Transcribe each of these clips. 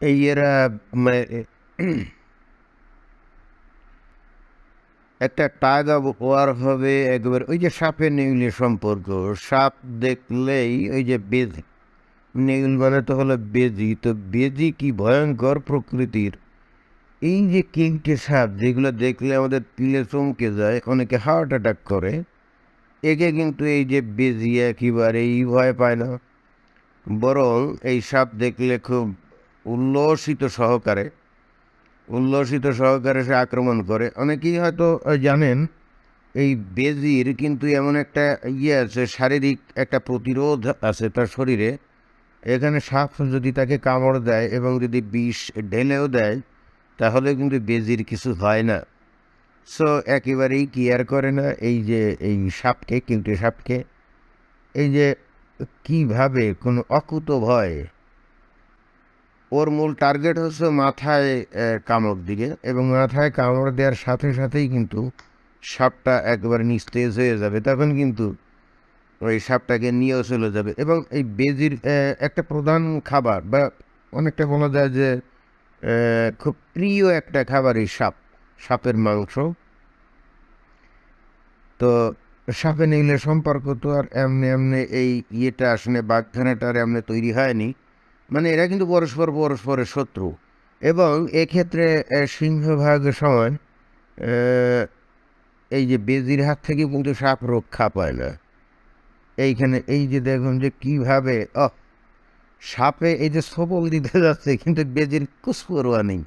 এই এরা মানে একটা টাগ অফ ওয়ার হবে একবার, ওই যে সাপের নেউলের সম্পর্ক, সাপ দেখলেই ওই যে বেদ, নেউল মানে তো হলো বেজি তো বেজি কি ভয়ঙ্কর প্রকৃতির? এই যে কিংটে সাপ যেগুলো দেখলে আমাদের তিলে চমকে যায়, অনেকে হার্ট অ্যাটাক করে, একে কিন্তু এই যে বেজি একেবারেই ভয় পায় না। বরং এই সাপ দেখলে খুব উল্লসিত সহকারে উল্লসিত সহকারে সে আক্রমণ করে। অনেকেই হয়তো জানেন, এই বেজির কিন্তু এমন একটা ইয়ে আছে, শারীরিক একটা প্রতিরোধ আছে তার শরীরে। এখানে সাপ যদি তাকে কামড় দেয় এবং যদি বিষ ঢেলেও দেয়, তাহলে কিন্তু বেজির কিছু হয় না। সো, একেবারেই কেয়ার করে না এই যে, এই সাপকে কিন্তু সাপকে। এই যে, কীভাবে কোনো অকুত ভয় ওর মূল টার্গেট হচ্ছে মাথায় কামড় দিকে এবং মাথায় কামড় দেওয়ার সাথে সাথেই কিন্তু সাপটা একবার নিস্তেজ হয়ে যাবে। তখন কিন্তু ওই সাপটাকে নিয়েও চলে যাবে এবং এই বেজির একটা প্রধান খাবার বা অনেকটা বলা যায় যে খুব প্রিয় একটা খাবার এই সাপ, সাপের মাংস। তো সাপে নিলে সম্পর্ক তো আর এমনি এমনি এই ইয়েটা আসলে বাগধানাটা আর এমনি তৈরি হয়নি। মানে এরা কিন্তু পরস্পর পরস্পরের শত্রু। এবং এক্ষেত্রে আহ, সিংহভাগের সময় এই যে বেজির হাত থেকে কিন্তু সাপ রক্ষা পায় না। এইখানে এই যে দেখুন যে কীভাবে ও সাপে এই যে সবল দিতে যাচ্ছে কিন্তু বেজির কুসপরোয়া নেই।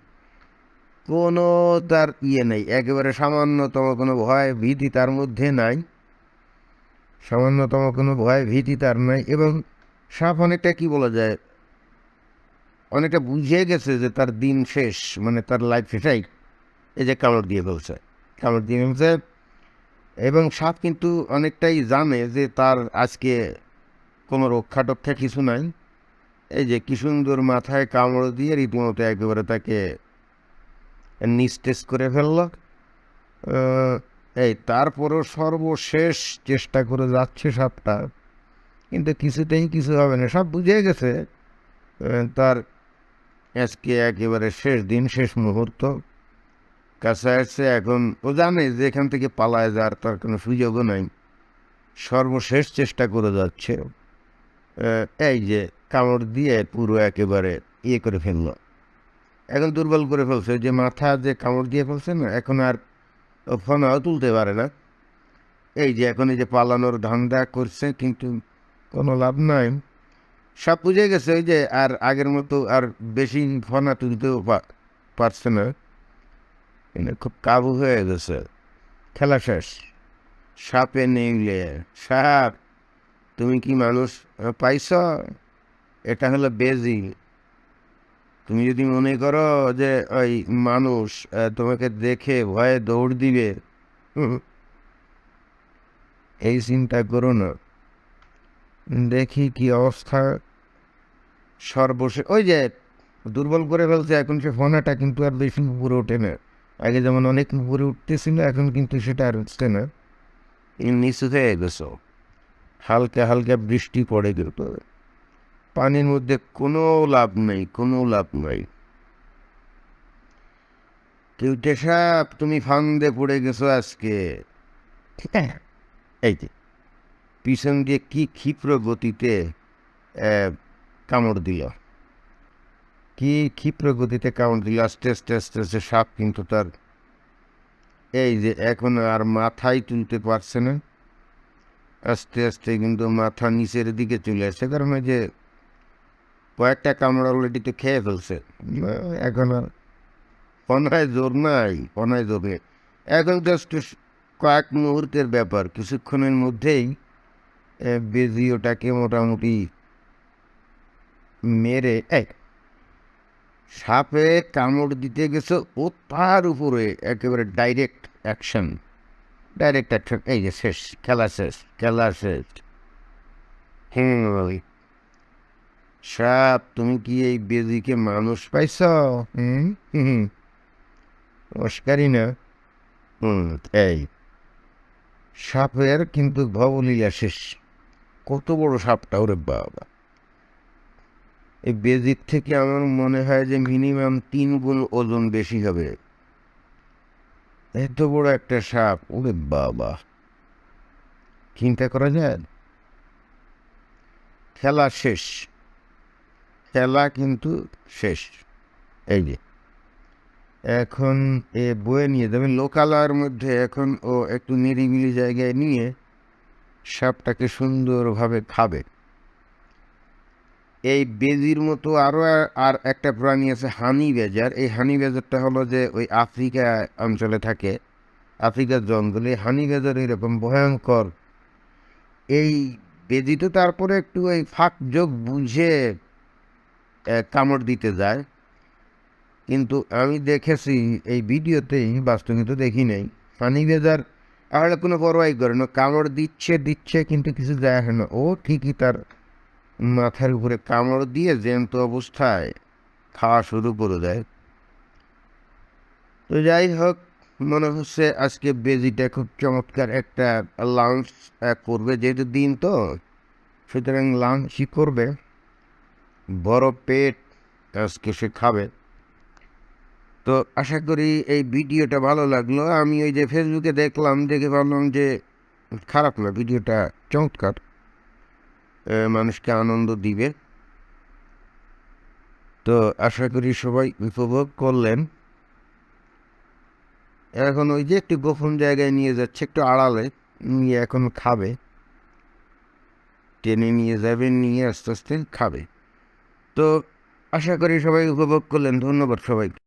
কোনো তার ইয়ে নেই একেবারে সামান্যতম কোনো ভয় ভীতি তার মধ্যে নাই। সামান্যতম কোনো ভয় ভীতি তার নাই এবং সাপ অনেকটা কি বলা যায় অনেকটা বুঝে গেছে যে তার দিন শেষ মানে তার লাইফ শেষাই এই যে কামড় দিয়ে ফেলছে, কামড় দিয়ে ফেলছে। এবং সাপ কিন্তু অনেকটাই জানে যে তার আজকে কোনো রক্ষা টক্ষা কিছু নাই। এই যে কি সুন্দর মাথায় কামড় দিয়ে রীতিমতো একেবারে তাকে নিস্তেজ করে ফেলল। এই তারপরও সর্বশেষ চেষ্টা করে যাচ্ছে সাপটা কিন্তু কিছুতেই কিছু হবে না। সব বুঝে গেছে তার আজকে একেবারে শেষ দিন, শেষ মুহূর্ত। কাছে আসছে এখন, ও জানে যে এখান থেকে পালায় যাওয়ার তার কোনো সুযোগও নাই। সর্বশেষ চেষ্টা করে যাচ্ছে। এই যে কামড় দিয়ে পুরো একেবারে ইয়ে করে ফেলল। এখন দুর্বল করে ফেলছে, যে মাথা যে কামড় দিয়ে ফেলছে না, এখন আর ফোনাও তুলতে পারে না। এই যে এখন এই যে পালানোর ধান্দা করছে, কিন্তু কোনো লাভ নাই। সব বুঝে গেছে ওই যে আর আগের মতো আর বেশি ফোনা তুলতেও পারছে না। খুব কাবু হয়ে গেছে। খেলা শেষ। সাপে নেইলে সাপ, তুমি কি মানুষ? পাইছ? এটা হলো বেজি তুমি যদি মনে করো যে ওই মানুষ তোমাকে দেখে ভয়ে দৌড় দিবে এই চিন্তা করো না। দেখি কি অবস্থা। সর্বশেষ ওই যে দুর্বল করে ফেলছে, এখন সে ফোনাটা কিন্তু আর বেশি উপরে ওঠে না। আগে যেমন অনেক উপরে উঠতেছিল, এখন কিন্তু সেটা আর উঠছে না। নিচু হয়ে গেছো হালকা হালকা বৃষ্টি পড়ে গেল। পানির মধ্যে কোনো লাভ নেই, কোনো লাভ নাই। কেউটে সাপ তুমি ফান্দে পড়ে গেছো আজকে। এই যে, পিছন দিয়ে কি ক্ষিপ্র গতিতে কামড় দিল। কি ক্ষিপ্র গতিতে কামড় দিল? আস্তে আস্তে আস্তে আস্তে সাপ কিন্তু তার এই যে এখন আর মাথায় তুলতে পারছে না। আস্তে আস্তে কিন্তু মাথা নিচের দিকে চলে আসছে। কারণ ওই যে কয়েকটা কামড় অলরেডি তো খেয়ে ফেলছে। এখন আর পনায় জোর নাই পনায় জোর। নেই এখন জাস্ট কয়েক মুহূর্তের ব্যাপার। কিছুক্ষণের মধ্যেই বেজি ওটাকে মোটামুটি মেরে এক সাপে কামড় দিতে গেছে ও তার উপরে? একেবারে ডাইরেক্ট অ্যাকশন ডাইরেক্ট অ্যাকশন এই যে শেষ, খেলা শেষ খেলা শেষ। সাপ, তুমি কি এই বেদিকে মানুষ পাইছ? হুম হুম। না। হুম, এই। সাপের কিন্তু ভবলীলা শেষ। কত বড় সাপটা, ওরে বাবা। এই বেজির থেকে আমার মনে হয় যে মিনিমাম তিন গুণ ওজন বেশি হবে। এত বড় একটা সাপ, ওরে বাবা। চিন্তা করা যায়? খেলা শেষ। খেলা কিন্তু শেষ। এই যে। এখন এ বয়ে নিয়ে যাবে। লোকালয়ের মধ্যে এখন ও একটু নিরিবিলি জায়গায় নিয়ে সাপটাকে সুন্দরভাবে খাবে। এই বেজির মতো আরও আর একটা প্রাণী আছে হানি বেজার। এই হানি বেজারটা হলো যে ওই আফ্রিকা অঞ্চলে থাকে, আফ্রিকার জঙ্গলে। হানি বেজার এরকম ভয়ঙ্কর। এই বেজি তো তারপরে একটু ওই ফাঁক যোগ বুঝে কামড় দিতে যায়। কিন্তু আমি দেখেছি, এই ভিডিওতেই বাস্তবে কিন্তু দেখি নাই। হানি বেজার আর কোনো পরোয়াই করে না। কামড় দিচ্ছে দিচ্ছে, কিন্তু কিছু যায় না। ও ঠিকই তার মাথার উপরে কামড় দিয়ে জ্যান্ত অবস্থায় খাওয়া শুরু করে দেয়। তো যাই হোক, মনে হচ্ছে আজকে বেজিটা খুব চমৎকার একটা লাঞ্চ করবে যেহেতু দিন তো, সুতরাং লাঞ্চই করবে। বড় পেট আজকে সে খাবে। তো আশা করি এই ভিডিওটা ভালো লাগল। আমি ওই যে ফেসবুকে দেখলাম, দেখে ভাবলাম যে, খারাপ না, ভিডিওটা চমৎকার। মানুষকে আনন্দ দিবে। তো আশা করি সবাই উপভোগ করলেন। এখন ওই যে একটু গোপন জায়গায় নিয়ে যাচ্ছে, একটু আড়ালে নিয়ে এখন খাবে। টেনে নিয়ে যাবে, নিয়ে আস্তে আস্তে খাবে। তো আশা করি সবাই উপভোগ করলেন। ধন্যবাদ সবাইকে।